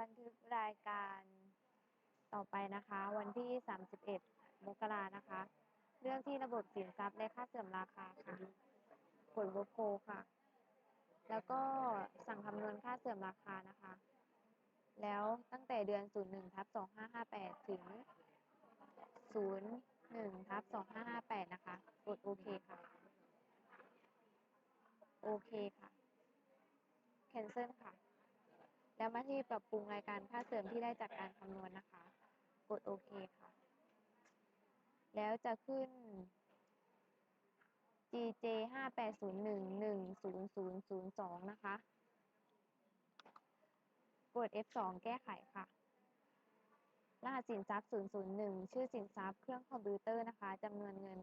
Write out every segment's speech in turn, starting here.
บันทึกรายการต่อไปนะคะ วันที่ 31 มกรานะคะ เรื่องที่ระบบสินทรัพย์และค่าเสื่อมราคาค่ะกด work pro ค่ะ แล้วก็สั่งคำนวณค่าเสื่อมราคานะคะ แล้วตั้งแต่เดือน 01ทับ2558 ถึง 01ทับ2558 นะคะ กดโอเคค่ะ โอเคค่ะ cancel ค่ะ แล้วมาที่ปรับปรุงรายการค่าเสื่อมที่ได้จากการคำนวณนะคะ กดโอเคค่ะ แล้วจะขึ้น GJ 5801100002นะคะ กด F2 แก้ไขค่ะ รหัสสินทรัพย์001ชื่อสินทรัพย์เครื่องคอมพิวเตอร์นะคะจำนวนเงิน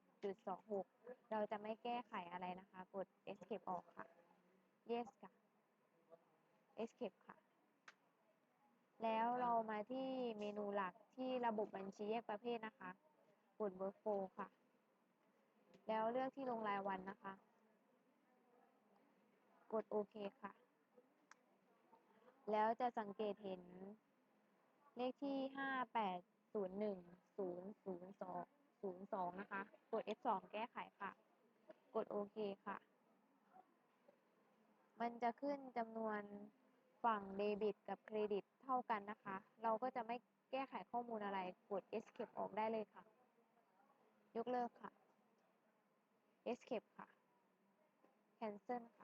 917.26เราจะไม่แก้ไขอะไรนะคะ กด Escape ออกค่ะ Yes ค่ะ Escape ค่ะ แล้วเรามาที่เมนูหลักที่ระบบบัญชีแยกประเภทนะคะกด Workflow ค่ะ แล้วเลือกที่ลงรายวันนะคะ กดโอเคค่ะ แล้วจะสังเกตเห็นเลขที่ 5801000202นะคะ กด F2 แก้ไขค่ะ กดโอเคค่ะ มันจะขึ้นจำนวน ฝั่งเดบิตกับเครดิตเท่ากันนะคะ เราก็จะไม่แก้ไขข้อมูลอะไร กด Escape ออกได้เลยค่ะ ยกเลิกค่ะ Escape ค่ะ Cancel ค่ะ